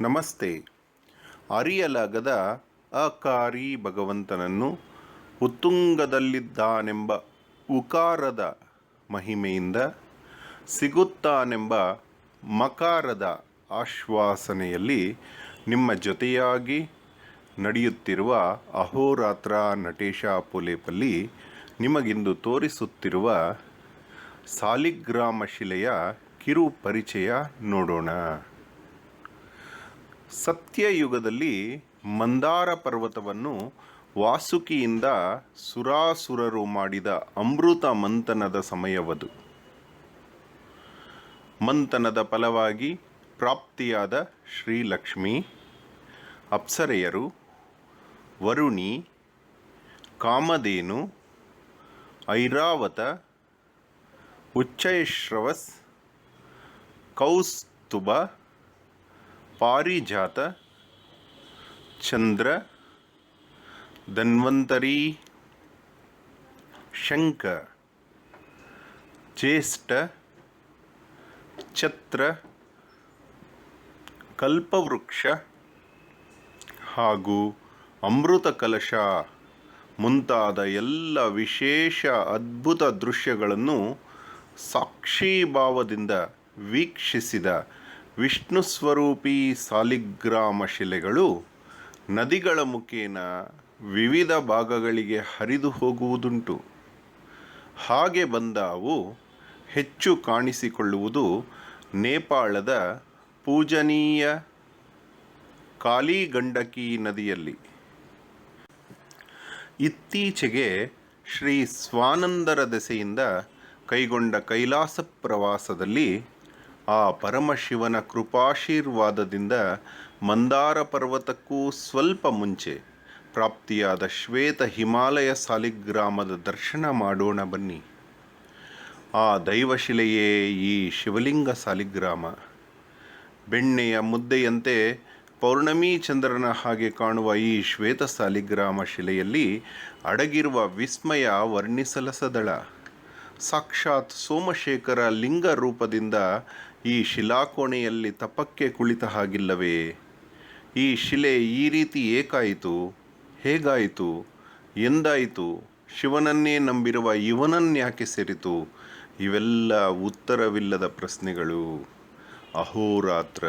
ನಮಸ್ತೆ. ಅರಿಯಲಾಗದ ಅಕಾರಿ ಭಗವಂತನನ್ನು ಉತ್ತುಂಗದಲ್ಲಿದ್ದಾನೆಂಬ ಉಕಾರದ ಮಹಿಮೆಯಿಂದ ಸಿಗುತ್ತಾನೆಂಬ ಮಕಾರದ ಆಶ್ವಾಸನೆಯಲ್ಲಿ ನಿಮ್ಮ ಜೊತೆಯಾಗಿ ನಡೆಯುತ್ತಿರುವ ಅಹೋರಾತ್ರ ನಟೇಶ ಪುಲೇಪಲ್ಲಿ ನಿಮಗಿಂದು ತೋರಿಸುತ್ತಿರುವ ಸಾಲಿಗ್ರಾಮ ಶಿಲೆಯ ಕಿರು ಪರಿಚಯ ನೋಡೋಣ. ಸತ್ಯಯುಗದಲ್ಲಿ ಮಂದಾರ ಪರ್ವತವನ್ನು ವಾಸುಕಿಯಿಂದ ಸುರಾಸುರರು ಮಾಡಿದ ಅಮೃತ ಮಂಥನದ ಸಮಯವದು. ಮಂಥನದ ಫಲವಾಗಿ ಪ್ರಾಪ್ತಿಯಾದ ಶ್ರೀಲಕ್ಷ್ಮಿ, ಅಪ್ಸರೆಯರು, ವರುಣಿ, ಕಾಮಧೇನು, ಐರಾವತ, ಉಚ್ಚೈಶ್ರವಸ್, ಕೌಸ್ತುಭ ಪಾರಿಜಾತ ಚಂದ್ರ ಧನ್ವಂತರಿ ಶಂಕ ಜ್ಯೇಷ್ಠ ಛತ್ರ ಕಲ್ಪವೃಕ್ಷ ಹಾಗೂ ಅಮೃತ ಕಲಶ ಮುಂತಾದ ಎಲ್ಲ ವಿಶೇಷ ಅದ್ಭುತ ದೃಶ್ಯಗಳನ್ನು ಸಾಕ್ಷಿಭಾವದಿಂದ ವೀಕ್ಷಿಸಿದ ವಿಷ್ಣು ಸ್ವರೂಪಿ ಸಾಲಿಗ್ರಾಮ ಶಿಲೆಗಳು ನದಿಗಳ ಮುಖೇನ ವಿವಿಧ ಭಾಗಗಳಿಗೆ ಹರಿದು ಹೋಗುವುದುಂಟು. ಹಾಗೆ ಬಂದ ಅವು ಹೆಚ್ಚು ಕಾಣಿಸಿಕೊಳ್ಳುವುದು ನೇಪಾಳದ ಪೂಜನೀಯ ಕಾಲಿಗಂಡಕಿ ನದಿಯಲ್ಲಿ. ಇತ್ತೀಚೆಗೆ ಶ್ರೀ ಸ್ವಾನಂದರ ದೆಸೆಯಿಂದ ಕೈಗೊಂಡ ಕೈಲಾಸ ಪ್ರವಾಸದಲ್ಲಿ ಆ ಪರಮಶಿವನ ಕೃಪಾಶೀರ್ವಾದದಿಂದ ಮಂದಾರ ಪರ್ವತಕ್ಕೂ ಸ್ವಲ್ಪ ಮುಂಚೆ ಪ್ರಾಪ್ತಿಯಾದ ಶ್ವೇತ ಹಿಮಾಲಯ ಸಾಲಿಗ್ರಾಮದ ದರ್ಶನ ಮಾಡೋಣ ಬನ್ನಿ. ಆ ದೈವಶಿಲೆಯೇ ಈ ಶಿವಲಿಂಗ ಸಾಲಿಗ್ರಾಮ. ಬೆಣ್ಣೆಯ ಮುದ್ದೆಯಂತೆ ಪೌರ್ಣಮಿ ಚಂದ್ರನ ಹಾಗೆ ಕಾಣುವ ಈ ಶ್ವೇತ ಸಾಲಿಗ್ರಾಮ ಶಿಲೆಯಲ್ಲಿ ಅಡಗಿರುವ ವಿಸ್ಮಯ ವರ್ಣಿಸಲಸದಳ. ಸಾಕ್ಷಾತ್ ಸೋಮಶೇಖರ ಲಿಂಗ ರೂಪದಿಂದ ಈ ಶಿಲಾಕೋಣೆಯಲ್ಲಿ ತಪಕ್ಕೆ ಕುಳಿತ ಹಾಗಿಲ್ಲವೇ? ಈ ಶಿಲೆ ಈ ರೀತಿ ಏಕಾಯಿತು, ಹೇಗಾಯಿತು, ಎಂದಾಯಿತು? ಶಿವನನ್ನೇ ನಂಬಿರುವ ಇವನನ್ಯಾಕೆ ಸೇರಿತು? ಇವೆಲ್ಲ ಉತ್ತರವಿಲ್ಲದ ಪ್ರಶ್ನೆಗಳು. ಅಹೋರಾತ್ರ.